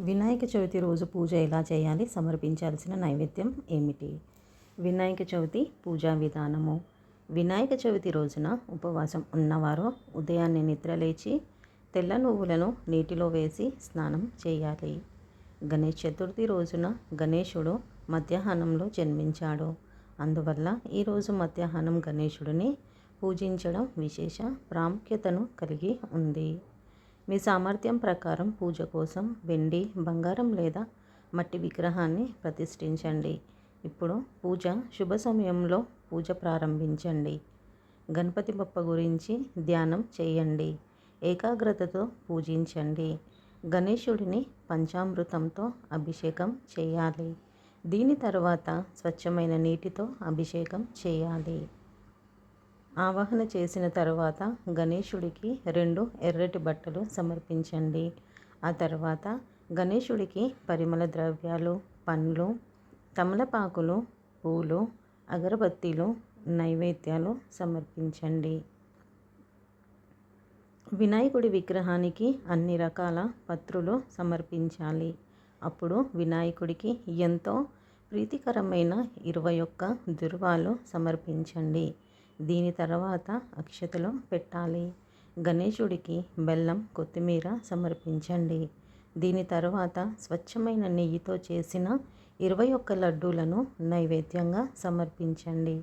వినాయక చవితి రోజు పూజ ఎలా చేయాలి? సమర్పించాల్సిన నైవేద్యం ఏమిటి? వినాయక చవితి పూజా విధానము. వినాయక చవితి రోజున ఉపవాసం ఉన్నవారు ఉదయాన్నే నిద్రలేచి తెల్ల నువ్వులను నీటిలో వేసి స్నానం చేయాలి. గణేష్ చతుర్థి రోజున గణేశుడు మధ్యాహ్నంలో జన్మించాడు. అందువల్ల ఈరోజు మధ్యాహ్నం గణేశుడిని పూజించడం విశేష ప్రాముఖ్యతను కలిగి ఉంది. మీ సామర్థ్యం ప్రకారం పూజ కోసం వెండి బంగారం లేదా మట్టి విగ్రహాన్ని ప్రతిష్ఠించండి. ఇప్పుడు పూజ శుభ సమయంలో పూజ ప్రారంభించండి. గణపతి బప్ప గురించి ధ్యానం చేయండి. ఏకాగ్రతతో పూజించండి. గణేశుడిని పంచామృతంతో అభిషేకం చేయాలి. దీని తర్వాత స్వచ్ఛమైన నీటితో అభిషేకం చేయాలి. ఆవాహన చేసిన తర్వాత గణేశుడికి రెండు ఎర్రటి బట్టలు సమర్పించండి. ఆ తర్వాత గణేశుడికి పరిమళ ద్రవ్యాలు పండ్లు తమలపాకులు పూలు అగరబత్తీలు నైవేద్యాలు సమర్పించండి. వినాయకుడి విగ్రహానికి అన్ని రకాల పత్రులు సమర్పించాలి. అప్పుడు వినాయకుడికి ఎంతో ప్రీతికరమైన ఇరవై ఒక్క దుర్వాలు సమర్పించండి. దీని తర్వాత అక్షతలు పెట్టాలి. గణేశుడికి బెల్లం కొత్తిమీర సమర్పించండి. దీని తర్వాత స్వచ్ఛమైన నెయ్యితో చేసిన ఇరవై ఒక్క లడ్డూలను నైవేద్యంగా సమర్పించండి.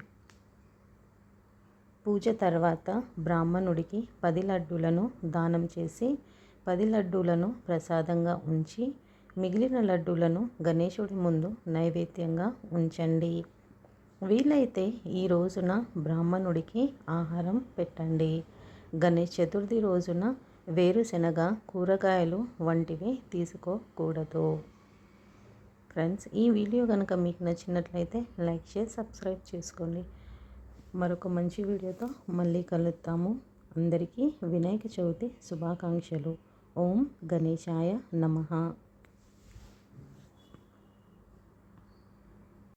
పూజ తర్వాత బ్రాహ్మణుడికి పది లడ్డూలను దానం చేసి పది లడ్డూలను ప్రసాదంగా ఉంచి మిగిలిన లడ్డూలను గణేశుడి ముందు నైవేద్యంగా ఉంచండి. వీలైతే ఈ రోజున బ్రాహ్మణుడికి ఆహారం పెట్టండి. గణేష్ చతుర్థి రోజున వేరుశనగ కూరగాయలు వంటివి తీసుకోకూడదు. ఫ్రెండ్స్ ఈ వీడియో కనుక మీకు నచ్చినట్లయితే లైక్ చేసి సబ్స్క్రైబ్ చేసుకోండి. మరొక మంచి వీడియోతో మళ్ళీ కలుద్దాము. అందరికీ వినాయక చవితి శుభాకాంక్షలు. ఓం గణేశాయ నమ.